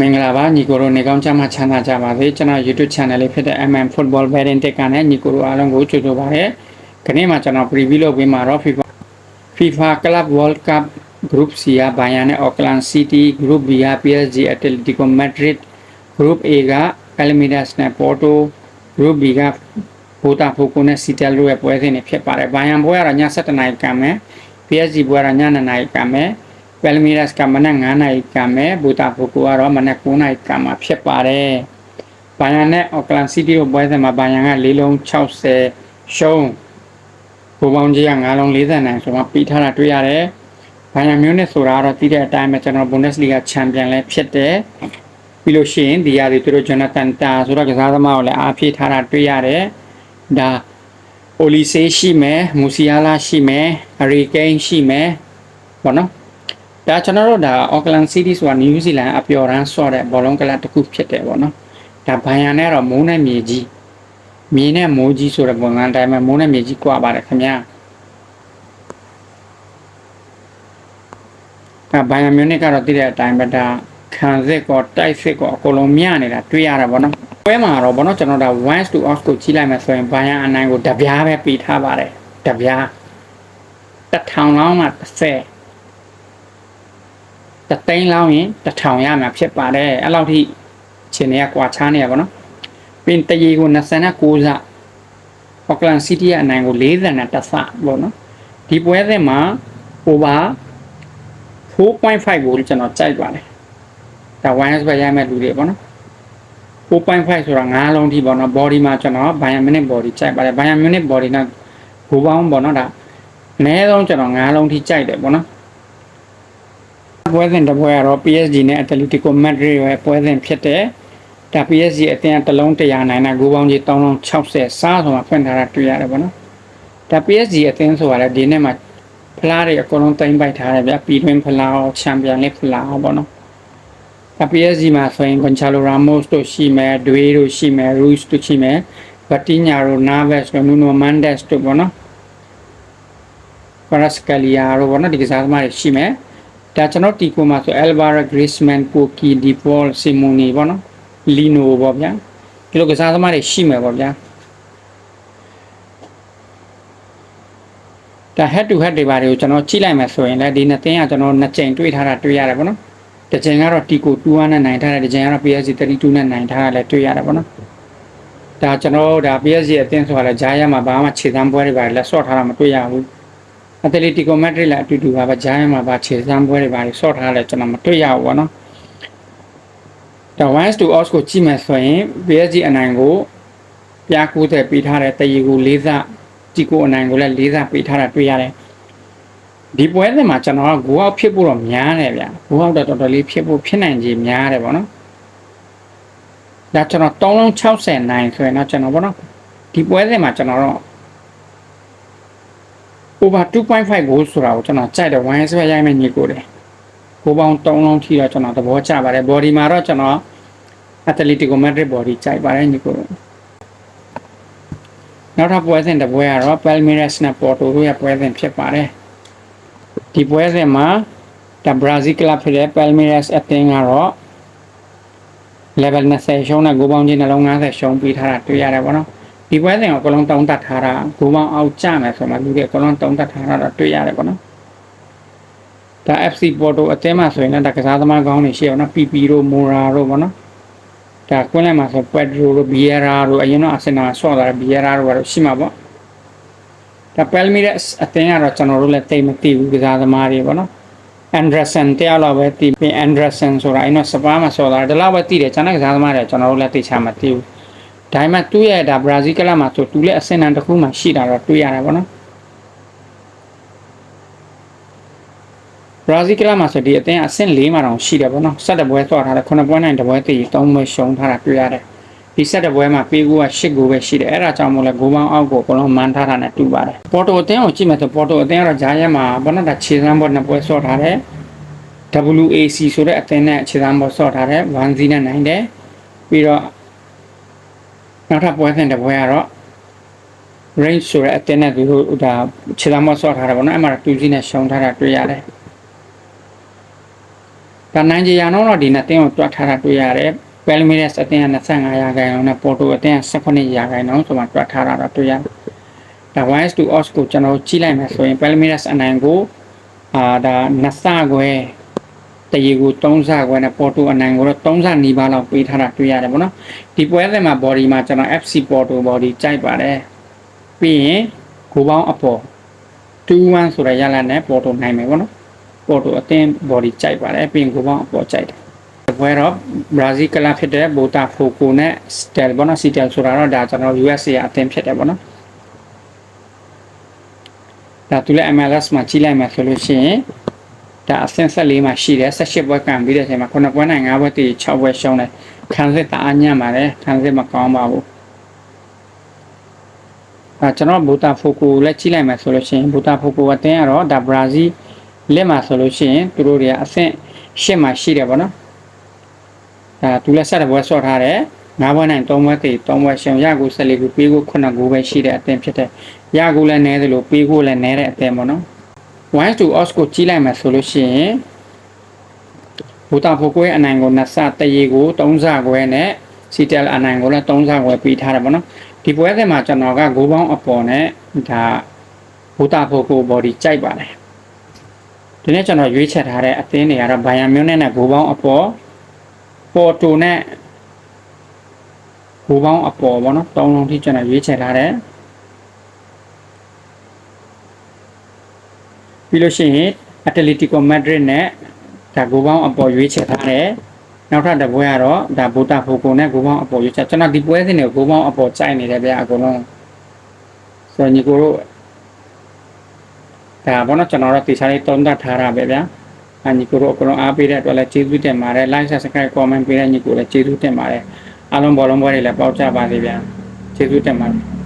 မင်္ဂလာပါညီကိုတို့နေကောင်းချမ်းသာချမ်းသာကြပါစေကျွန်တော် YouTube channel လေးဖြစ်တဲ့ MM Football Betting Tech ကနေညီကိုတို့အားလုံးကိုကြိုဆိုပါရစေခဏမှာကျွန်တော် preview လုပ်ပေးမှာတော့ FIFA FIFA Club World Cup Group C က Bayern နဲ့ Auckland City Group B က PSG Atletico Madrid Group A က Palmeiras နဲ့ Porto Group B က Botafogo နဲ့ Seattle တို့ရဲ့ပွဲစဉ်တွေဖြစ်ပါတယ် Bayern ပွဲကတော့ည7:00နာရီကံမယ် PSG ပွဲကတော့ည9:00နာရီကံမယ် ပယ်လမီရက်စ်ကမနက်9နာရီကမယ်ဘူတာဖိုကိုကတော့မနက်9နာရီကမှာဖြစ်ပါတယ်။ဘိုင်ယန်နဲ့အော်ကလန်စီးတီးတို့ပွဲစဉ်မှာဘိုင်ယန်က၄လုံး60ရှုံးဘူပေါင်းကြီးက9လုံး40နိုင်ဆိုမှပြီးထားတာတွေ့ရတယ်။ဘိုင်ယန်မျိုးနဲ့ဆိုတာကတော့တည်တဲ့အတိုင်းပဲကျွန်တော်ဘွန်ဒက်စ်လီဂါချန်ပီယံလည်းဖြစ်တယ်။ပြီးလို့ရှိရင်ဒီရည်သူတို့ဂျွန်နသန်တာဆိုတော့ကစားသမားကိုလည်းအားဖြည့်ထားတာတွေ့ရတယ်။ဒါအိုလီဆေးရှိမယ်မူစီယာလာရှိမယ်အရီကိန်းရှိမယ်ပေါ့နော် ဒါကျွန်တော်တို့ဒါ Auckland City ဆိုတာ New Zealand အပျော်ရမ်းဆော့တဲ့ဘောလုံးကလပ်တစ်ခုဖြစ်တယ်ပေါ့နော်ဒါဘိုင်ယန်နဲ့တော့မိုးနဲ့မြေကြီးမြေနဲ့မိုးကြီးဆိုတဲ့ပုံစံတိုင်းမှာမိုးနဲ့မြေကြီးကွာပါတယ်ခင်ဗျာဒါဘိုင်ယန်မြူနစ်ကတော့တည်တဲ့အတိုင်းပဲဒါခံစစ်ကောတိုက်စစ်ကောအကုန်လုံးမြနေတာတွေ့ရတာပေါ့နော်ပွဲမှာတော့ပေါ့နော်ကျွန်တော်ဒါ1 to off ကိုကြီးလိုက်မယ်ဆိုရင်ဘိုင်ယန်အနိုင်ကိုတပြားပဲပြီးထားပါတယ်တပြားတစ်ထောင်လောင်းမှ30 တသိန်းလောင်းရင်တထောင်ရမှာဖြစ်ပါတယ်အဲ့လောက်ထိခြေနေကကွာချားနေရပါတော့ပြင်တရီကို29စအော့ကလန်စီးတီးရဲ့အနိုင်ကို40နဲ့တဆပေါ့နော်ဒီပွဲစဉ်မှာ over 4.5ကိုကျွန်တော်ကြိုက်ပါတယ်ဒါ wireless ပဲရမယ်လူတွေပေါ့နော်4.5ဆိုတာ9လုံးထိပေါ့နော် body မှာကျွန်တော် Bayern Munich body ကြိုက်ပါတယ် Bayern Munich body နဲ့ဘူပေါင်းပေါ့နော်ဒါအနည်းဆုံးကျွန်တော်9လုံးထိကြိုက်တယ်ပေါ့နော် ပွဲစဉ်တစ်ပွဲကတော့ PSG နဲ့ Atletico Madrid ရဲ့ပွဲစဉ်ဖြစ်တဲ့ဒါ PSG အသင်းတစ်လုံး100နိုင်တာဂိုးပေါင်းကြီး3060စားဆိုမှဖွင့်ထားတာတွေ့ရတယ်ပေါ့နော်ဒါ PSG အသင်းဆိုတာလည်းဒီနေ့မှာဖလားတွေအကုန်လုံးတင်ပိုက်ထားတယ်ဗျပြည်တွင်းဖလားရောချန်ပီယံလိဖလားရောပေါ့နော်ဒါ PSG မှာဆိုရင် Gonzalo Ramos တို့ရှိမယ်ဒွေးတို့ရှိမယ် Ruiz တို့ရှိမယ်ဗတီညာတို့ Naves တို့ Nuno Mendes တို့ပေါ့နော် Kvaratskhelia တို့ပေါ့နော်ဒီကစားသမားတွေရှိမယ် ဒါကျွန်တော်တီကိုမှာဆို Alvaro Griezmann, Koki, De Paul, Simone ပေါ့နော် Lino ပေါ့ဗျာဒီလိုကစားသမားတွေရှိမယ်ပေါ့ဗျာဒါ head to head တွေပါတွေကိုကျွန်တော်ကြည့်လိုက်မယ်ဆိုရင်လည်းဒီနှစ်သင်းကကျွန်တော်နှစ်ကြိမ်တွေ့ထားတာတွေ့ရတယ်ပေါ့နော်တစ်ကြိမ်ကတော့ Tico 2နဲ့နိုင်ထားတယ်တစ်ကြိမ်ကတော့ PSG 32နဲ့နိုင်ထားတာလည်းတွေ့ရတယ်ပေါ့နော်ဒါကျွန်တော်ဒါ PSG အသင်းဆိုတာလည်းဂျားရမှာဘာမှခြေသမ်းပွဲတွေပါလက်ဆော့ထားတာမတွေ့ရဘူး အက်တလီတီကိုမက်ဒရစ်လည်းအတူတူပါပဲဂျားရမှာပါခြေသမ်းပွဲတွေပါဆော့ထားတယ်ကျွန်တော်မတွေ့ရဘူးပေါ့နော်ဒါ once to odds ကိုကြည့်မယ်ဆိုရင် PSG အနိုင်ကိုပြားကူးတဲ့ပေးထားတဲ့တရီကို၄စတီကိုအနိုင်ကိုလည်း၄စပေးထားတာတွေ့ရတယ်ဒီပွဲစဉ်မှာကျွန်တော်ကဂိုးအောက်ဖြစ်ဖို့တော့များတယ်ဗျာဂိုးအောက်တော့တော်တော်လေးဖြစ်ဖို့ဖြစ်နိုင်ကြီးများတယ်ပေါ့နော်ဒါကျွန်တော်3လုံး60နိုင်ဆိုရင်တော့ကျွန်တော်ပေါ့နော်ဒီပွဲစဉ်မှာကျွန်တော်တော့ over 2.5 goal ဆိုတာကိုကျွန်တော်ကြိုက်တယ်1 square ရိုက်မယ်ညီကိုတယ်ကိုပေါင်း3လုံးထိတော့ကျွန်တော်သဘောကျပါတယ် body မှာတော့ကျွန်တော် Atletico Madrid body ကြိုက်ပါတယ်ညီကိုနောက်ထပ်ပွဲစဉ်တစ်ပွဲကတော့ Palmeiras နဲ့ Porto တို့ရဲ့ပွဲစဉ်ဖြစ်ပါတယ်ဒီပွဲစဉ်မှာဒါ Brazil club ဖြစ်တဲ့ Palmeiras အသင်းကတော့ level 20ရှုံးတဲ့ဂိုးပေါင်းကြီးနှလုံး90ရှုံးပြီးထားတာတွေ့ရတယ်ပေါ့နော် ဒီပွဲစဉ်ကိုအကလုံးတုံးတတ်ထားတာဂိုးပေါင်းအောက်ကျမယ်ဆိုမှလူတွေအကလုံးတုံးတတ်ထားတာတော့တွေ့ရတယ်ပေါ့နော်ဒါ FC Porto အသင်းမှာဆိုရင်လည်းဒါကစားသမားကောင်းတွေရှိအောင်နော် PP တို့ Mora တို့ပေါ့နော်ဒါကွင်းလမ်းမှာဆို Pedro တို့ Vieira တို့အရင်တော့ Arsenal ဆော့တာ Vieira တို့ကတော့ရှိမှာပေါ့ဒါ Palmeiras အသင်းကတော့ကျွန်တော်တို့လည်းသိမသိဘူးကစားသမားတွေပေါ့နော် Anderson တရားလောက်ပဲတည်ပြီး Anderson ဆိုတာအဲ့တော့စပါးမှာဆော်တာဒါလောက်ပဲတည်တယ်ကျွန်တော်ကစားသမားတွေကျွန်တော်တို့လည်းသိချမသိဘူး ဒါပေမဲ့သူ့ရဲ့ဒါဘရာဇီးကလပ်မှာဆိုသူလည်းအဆင့်အတန်းတစ်ခုမှရှိတာတော့တွေ့ရတယ်ပေါ့နော်ဘရာဇီးကလပ်မှာဆိုဒီအသင်းအဆင့်၄မှာတောင်ရှိတယ်ပေါ့နော်ဆက်တပွဲဆော့ထားတယ်9ပွဲနိုင်တပွဲတည်3ပွဲရှုံးထားတာတွေ့ရတယ်ဒီဆက်တပွဲမှာပေးကူက8ဂိုးပဲရှိတယ်အဲ့ဒါကြောင့်မို့လဲဂိုးပေါင်းအောက်ကိုအကုန်လုံးမန်ထားတာနဲ့တူပါတယ်ပေါ်တိုအသင်းကိုကြည့်မယ်ဆိုပေါ်တိုအသင်းကတော့ဂျားရဲမှာဘောနတာခြေစမ်းဘောနှစ်ပွဲဆော့ထားတယ် WAC ဆိုတဲ့အသင်းနဲ့ခြေစမ်းဘောဆော့ထားတယ်1-0နဲ့နိုင်တယ်ပြီးတော့ နောက်ထပ်ပွဲစဉ်တစ်ပွဲကတော့ range ဆိုတဲ့အတင်းနဲ့သူတို့ဒါခြေသားမဆော့ထားတာပေါ့နော်အဲ့မှာ2စီးနဲ့ရှုံထားတာတွေ့ရတယ်ဒါနိုင်ဂျီယာတော့တော့ဒီနှစ်တင်းကိုတွတ်ထားတာတွေ့ရတယ်ပယ်လမီရက်စ်အတင်းက25ရာခိုင်နှုန်းနဲ့ပေါ်တိုအတင်းက18ရာခိုင်နှုန်းဆိုမှတွတ်ထားတာတော့တွေ့ရတယ်ဒါ wise to os ကိုကျွန်တော်ကြည့်လိုက်မယ်ဆိုရင် Palmeiras အနိုင်ကိုအာဒါနှစ်ဆခွဲ တရီကို3ဆခွဲနဲ့ပေါ်တိုအနိုင်ကိုတော့3ဆနီးပါးလောက်ပေးထားတာတွေ့ရတယ်ပေါ့နော်ဒီပွဲစဉ်မှာ body မှာကျွန်တော် FC Porto body ကြိုက်ပါတယ်ပြီးရင်ကိုပေါင်းအပေါ်2-1ဆိုတဲ့ရလနဲ့ပေါ်တိုနိုင်မယ်ပေါ့နော်ပေါ်တိုအသင်း body ကြိုက်ပါတယ်ပြီးရင်ကိုပေါင်းအပေါ်ကြိုက်တယ်ဘွဲတော့ဘရာဇီးကလပ်ဖြစ်တဲ့ဘိုတာဖိုကိုနဲ့စတယ်ပေါ့နော်စီတယ်ဆိုတာတော့ဒါကျွန်တော် USA အသင်းဖြစ်တယ်ပေါ့နော်ဒါသူလည်း MLS မှာကြီးလိုက်မယ်ဆိုလို့ရှိရင် ဒါအဆင့်ဆက်လေးမှာရှိတယ်18ပွဲကန်ပြီးတဲ့အချိန်မှာ9ပွဲနိုင်5ပွဲတည်6ပွဲရှုံးတယ်ခံစစ်တအားညံ့ပါတယ်ခံစစ်မကောင်းပါဘူးအဲကျွန်တော်ဘူတာဖိုကိုလည်းကြီးလိုက်မယ်ဆိုလို့ရှိရင်ဘူတာဖိုကိုအသင်းကတော့ဒါဘရာဇီးလက်မှာဆိုလို့ရှိရင်သူတို့တွေကအဆင့်8မှာရှိတယ်ပေါ့နော်ဒါသူလည်းဆက်တဲ့ပွဲဆော့ထားတယ်၅ဘွဲနိုင်၃ဘွဲတည်၃ဘွဲရှုံရကို၁၄ကိုပေးကို9ကိုပဲရှိတဲ့အသင်းဖြစ်တယ်ရကိုလည်းနည်းသလိုပေးကိုလည်းနည်းတဲ့အသင်းပေါ့နော် 1 to os ကိုကြီးလိုက်မယ်ဆိုလို့ရှိရင်ဘူတာဖိုကိုရဲ့အနိုင်ကိုနှစ်ဆတရေကို3ဆခွဲနဲ့စီတယ်အနိုင်ကိုလည်း3ဆခွဲပေးထားတယ်ပေါ့နော်ဒီပွဲစဉ်မှာကျွန်တော်ကဂိုးပေါင်းအပေါ်နဲ့ဒါဘူတာဖိုကို body ကြိုက်ပါတယ်ဒီနေ့ကျွန်တော်ရွေးချယ်ထားတဲ့အသင်းတွေကတော့ဘိုင်ယန်မြူးနဲ့ဂိုးပေါင်းအပေါ်ပေါ်တိုနဲ့ဂိုးပေါင်းအပေါ်ပေါ့နော်၃လုံးထိကျွန်တော်ရွေးချယ်ထားတယ် ပြီးလို့ရှိရင်အက်တလီတီကိုမက်ဒရစ်နဲ့ဒါဂိုးပေါင်းအပေါ်ရွေးချယ်ထားတယ်နောက်ထပ်တစ်ပွဲကတော့ဒါဘူတာဖိုကိုနဲ့ဂိုးပေါင်းအပေါ်ရွေးချယ်ကျွန်တော်ဒီပွဲစဉ်တွေကိုဂိုးပေါင်းအပေါ်ကြိုက်နေတယ်ဗျာအကုန်လုံးဆိုတော့ညီကိုတို့ဒါဘောနော်ကျွန်တော်တို့တေချာလေးတုံးသတ်ထားတာပဲဗျာအညီကိုတို့အကုန်လုံးအားပေးတဲ့အတွက်လည်းကျေးဇူးတင်ပါတယ် like subscribe comment ပေးတဲ့ညီကိုလည်းကျေးဇူးတင်ပါတယ်အားလုံးဘောလုံးပွဲတွေလည်းပေါက်ကြပါစေဗျာကျေးဇူးတင်ပါတယ်